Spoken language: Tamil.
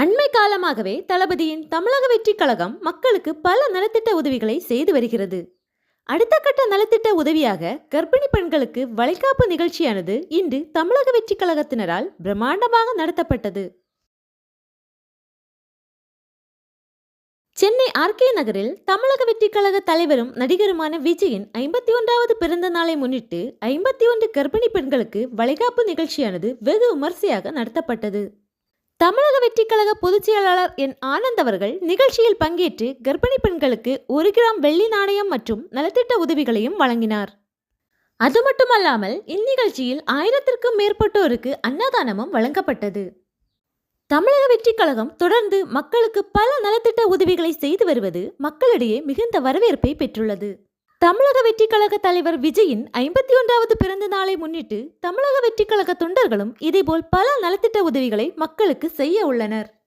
அண்மை காலமாகவே தளபதியின் தமிழக வெற்றி கழகம் மக்களுக்கு பல நலத்திட்ட உதவிகளை செய்து வருகிறது. அடுத்த கட்ட நலத்திட்ட உதவியாக கர்ப்பிணி பெண்களுக்கு வளைகாப்பு நிகழ்ச்சியானது இன்று தமிழக வெற்றி கழகத்தினரால் பிரம்மாண்டமாக நடத்தப்பட்டது. சென்னை ஆர்கே நகரில் தமிழக வெற்றி கழக தலைவரும் நடிகருமான விஜயின் ஐம்பத்தி ஒன்றாவது பிறந்த நாளை முன்னிட்டு ஐம்பத்தி ஒன்று கர்ப்பிணி பெண்களுக்கு வளைகாப்பு நிகழ்ச்சியானது வெகு விமர்சையாக நடத்தப்பட்டது. தமிழக வெற்றிக்கழக பொதுச் செயலாளர் என் ஆனந்த் அவர்கள் நிகழ்ச்சியில் பங்கேற்று கர்ப்பிணி பெண்களுக்கு ஒரு கிராம் வெள்ளி நாணயம் மற்றும் நலத்திட்ட உதவிகளையும் வழங்கினார். அது மட்டுமல்லாமல் இந்நிகழ்ச்சியில் ஆயிரத்திற்கும் மேற்பட்டோருக்கு அன்னதானமும் வழங்கப்பட்டது. தமிழக வெற்றி கழகம் தொடர்ந்து மக்களுக்கு பல நலத்திட்ட உதவிகளை செய்து வருவது மக்களிடையே மிகுந்த வரவேற்பை பெற்றுள்ளது. தமிழக வெற்றிக்கழக கழக தலைவர் விஜயின் ஐம்பத்தி ஒன்றாவது பிறந்த நாளை முன்னிட்டு தமிழக வெற்றிக்கழக கழக தொண்டர்களும் இதேபோல் பல நலத்திட்ட உதவிகளை மக்களுக்கு செய்ய உள்ளனர்.